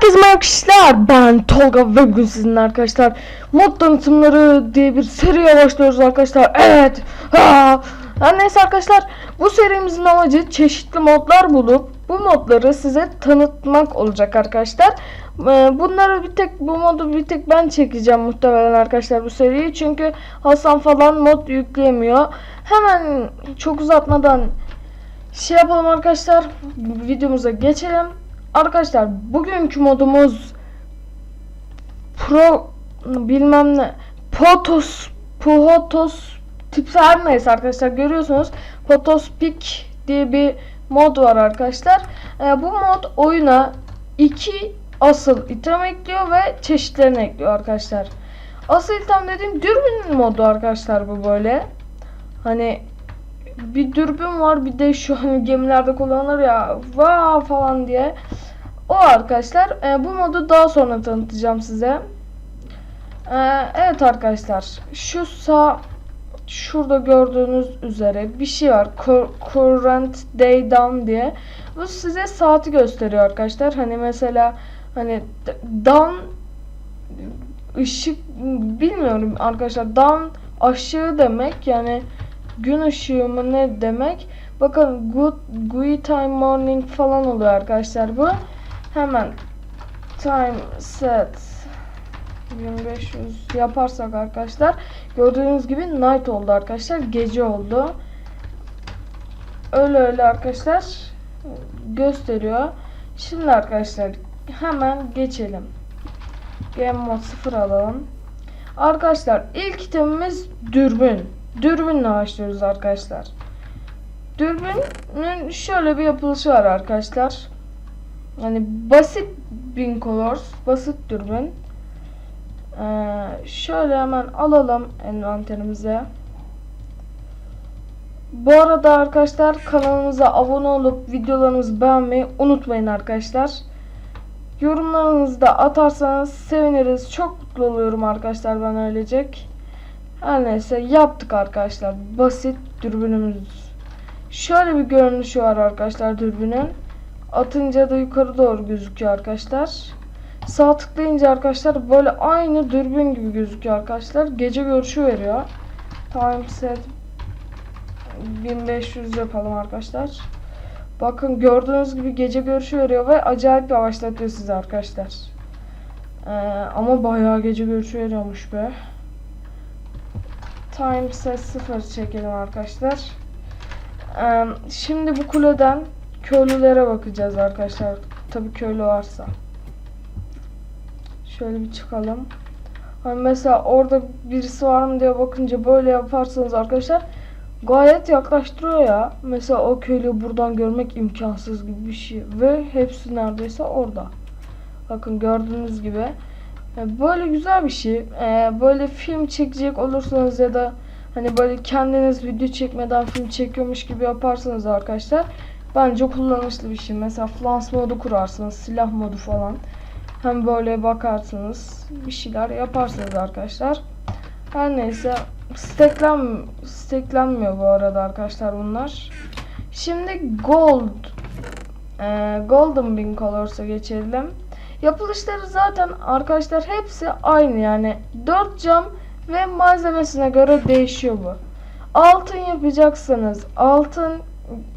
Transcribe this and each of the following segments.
Herkese merhaba arkadaşlar. Ben Tolga ve bugün sizinle arkadaşlar mod tanıtımları diye bir seriye başlıyoruz arkadaşlar. Evet. Ha. Neyse arkadaşlar bu serimizin amacı çeşitli modlar bulup bu modları size tanıtmak olacak arkadaşlar. Ee, Bunları bir tek bu modu bir tek ben çekeceğim muhtemelen arkadaşlar bu seriyi. Çünkü Hasan falan mod yükleyemiyor. Hemen çok uzatmadan şey yapalım arkadaşlar. Videomuza geçelim. Arkadaşlar bugünkü modumuz Pro bilmem ne Potos Potos tipi her neyse arkadaşlar görüyorsunuz Potos Peak diye bir mod var arkadaşlar. Ee, bu mod oyuna iki asıl item ekliyor ve çeşitlerini ekliyor arkadaşlar. Asıl item dediğim dürbün modu arkadaşlar bu böyle. Hani bir dürbün var bir de şu hani gemilerde kullanılır ya va falan diye. O arkadaşlar e, bu modu daha sonra tanıtacağım size. E, evet arkadaşlar şu sağ şurada gördüğünüz üzere bir şey var. Cur- Current day down diye. Bu size saati gösteriyor arkadaşlar. Hani mesela hani down ışık bilmiyorum arkadaşlar. Down aşağı demek yani gün ışığı mı ne demek? Bakın good good time morning falan oluyor arkadaşlar bu. Hemen time set 1500 yaparsak arkadaşlar gördüğünüz gibi night oldu arkadaşlar gece oldu. Öyle öyle arkadaşlar gösteriyor. Şimdi arkadaşlar hemen geçelim. Game mode 0 alalım. Arkadaşlar ilk itemimiz dürbün. Dürbünle başlıyoruz arkadaşlar. Dürbünün şöyle bir yapılışı var arkadaşlar. Yani basit bin colors, basit dürbün. Ee, şöyle hemen alalım envanterimize. Bu arada arkadaşlar kanalımıza abone olup videolarımızı beğenmeyi unutmayın arkadaşlar. Yorumlarınızı da atarsanız seviniriz. Çok mutlu oluyorum arkadaşlar ben öylecek. Her neyse yaptık arkadaşlar. Basit dürbünümüz. Şöyle bir görünüşü var arkadaşlar dürbünün. Atınca da yukarı doğru gözüküyor arkadaşlar. Sağ tıklayınca arkadaşlar böyle aynı dürbün gibi gözüküyor arkadaşlar. Gece görüşü veriyor. Time set 1500 yapalım arkadaşlar. Bakın gördüğünüz gibi gece görüşü veriyor ve acayip yavaşlatıyor sizi arkadaşlar. Ee, ama bayağı gece görüşü veriyormuş be. Time set 0 çekelim arkadaşlar. Ee, şimdi bu kuleden köylülere bakacağız arkadaşlar. Tabii köylü varsa. Şöyle bir çıkalım. Hani mesela orada birisi var mı diye bakınca böyle yaparsanız arkadaşlar gayet yaklaştırıyor ya. Mesela o köylüyü buradan görmek imkansız gibi bir şey. Ve hepsi neredeyse orada. Bakın gördüğünüz gibi. Böyle güzel bir şey. Ee, böyle film çekecek olursanız ya da hani böyle kendiniz video çekmeden film çekiyormuş gibi yaparsanız arkadaşlar bence kullanışlı bir şey. Mesela flans modu kurarsınız, silah modu falan. Hem böyle bakarsınız, bir şeyler yaparsınız arkadaşlar. Her neyse steklen steklenmiyor bu arada arkadaşlar bunlar. Şimdi gold ee, golden bin colors'a geçelim. Yapılışları zaten arkadaşlar hepsi aynı yani 4 cam ve malzemesine göre değişiyor bu. Altın yapacaksanız altın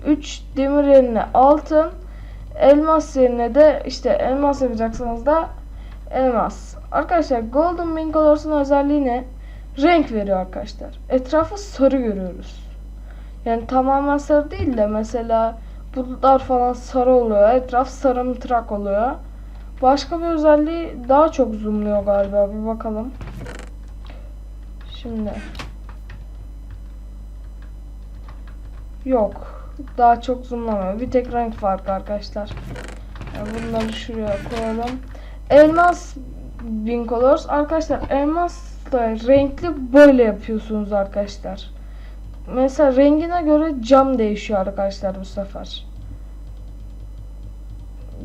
3 demir yerine altın elmas yerine de işte elmas yapacaksanız da elmas. Arkadaşlar Golden Wing Colors'un özelliği ne? Renk veriyor arkadaşlar. Etrafı sarı görüyoruz. Yani tamamen sarı değil de mesela bulutlar falan sarı oluyor. Etraf sarı mıtrak oluyor. Başka bir özelliği daha çok zoomluyor galiba. Bir bakalım. Şimdi. Yok. Daha çok zoomlamıyor. Bir tek renk farkı arkadaşlar. Yani bunları şuraya koyalım. Elmas bin colors. Arkadaşlar elmasla renkli böyle yapıyorsunuz arkadaşlar. Mesela rengine göre cam değişiyor arkadaşlar bu sefer.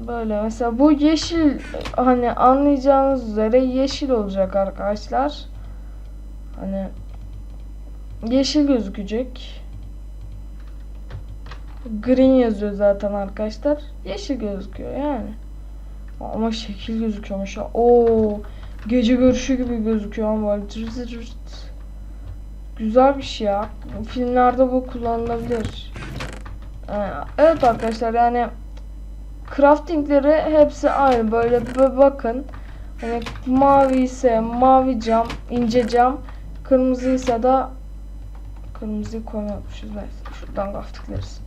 Böyle mesela bu yeşil hani anlayacağınız üzere yeşil olacak arkadaşlar. Hani yeşil gözükecek. Green yazıyor zaten arkadaşlar. Yeşil gözüküyor yani. Ama şekil gözüküyormuş ya. Oo, gece görüşü gibi gözüküyor ama böyle cırt. Güzel bir şey ya. Filmlerde bu kullanılabilir. Evet arkadaşlar yani craftingleri hepsi aynı. Böyle bakın. Hani mavi ise mavi cam, ince cam, kırmızı ise da kırmızıyı koymamışız. Neyse şuradan craftingleriz.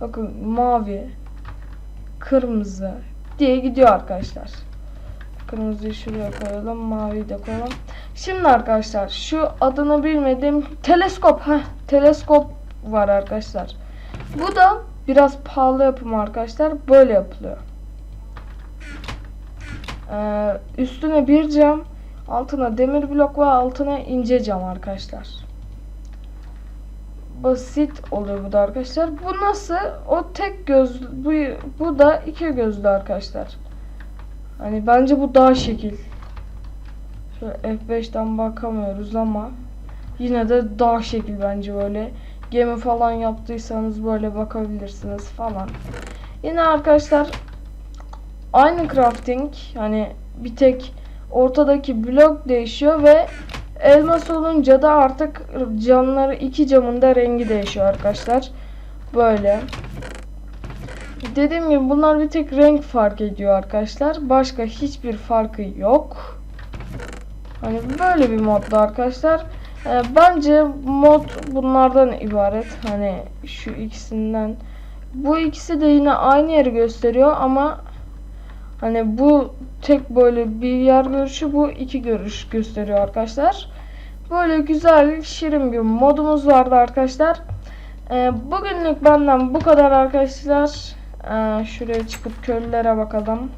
Bakın mavi, kırmızı diye gidiyor arkadaşlar. Kırmızıyı şuraya koyalım, maviyi de koyalım. Şimdi arkadaşlar şu adını bilmediğim teleskop, heh, teleskop var arkadaşlar. Bu da biraz pahalı yapım arkadaşlar. Böyle yapılıyor. Ee, üstüne bir cam, altına demir blok ve altına ince cam arkadaşlar. Basit oluyor bu da arkadaşlar. Bu nasıl? O tek göz, bu, bu da iki gözlü arkadaşlar. Hani bence bu daha şekil. Şöyle F5'ten bakamıyoruz ama yine de daha şekil bence böyle. Gemi falan yaptıysanız böyle bakabilirsiniz falan. Yine arkadaşlar aynı crafting hani bir tek ortadaki blok değişiyor ve elmas olunca da artık camları iki camın da rengi değişiyor arkadaşlar. Böyle. Dediğim gibi bunlar bir tek renk fark ediyor arkadaşlar. Başka hiçbir farkı yok. Hani böyle bir modda arkadaşlar. Ee, bence mod bunlardan ibaret. Hani şu ikisinden. Bu ikisi de yine aynı yeri gösteriyor ama hani bu tek böyle bir yer görüşü bu iki görüş gösteriyor arkadaşlar. Böyle güzel şirin bir modumuz vardı arkadaşlar. Ee, bugünlük benden bu kadar arkadaşlar. Ee, şuraya çıkıp köylülere bakalım.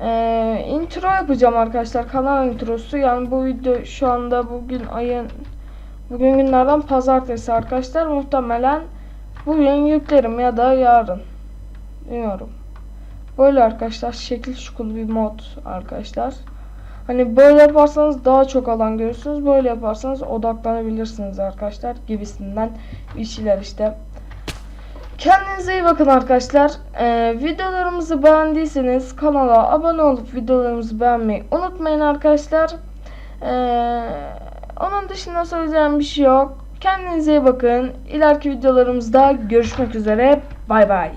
Ee, intro yapacağım arkadaşlar. Kanal introsu. Yani bu video şu anda bugün ayın bugün günlerden pazartesi arkadaşlar. Muhtemelen bugün yüklerim ya da yarın. Bilmiyorum. Böyle arkadaşlar şekil şukul bir mod arkadaşlar. Hani böyle yaparsanız daha çok alan görürsünüz. Böyle yaparsanız odaklanabilirsiniz arkadaşlar gibisinden bir işte. Kendinize iyi bakın arkadaşlar. Ee, videolarımızı beğendiyseniz kanala abone olup videolarımızı beğenmeyi unutmayın arkadaşlar. Ee, onun dışında söyleyeceğim bir şey yok. Kendinize iyi bakın. İleriki videolarımızda görüşmek üzere. Bay bay.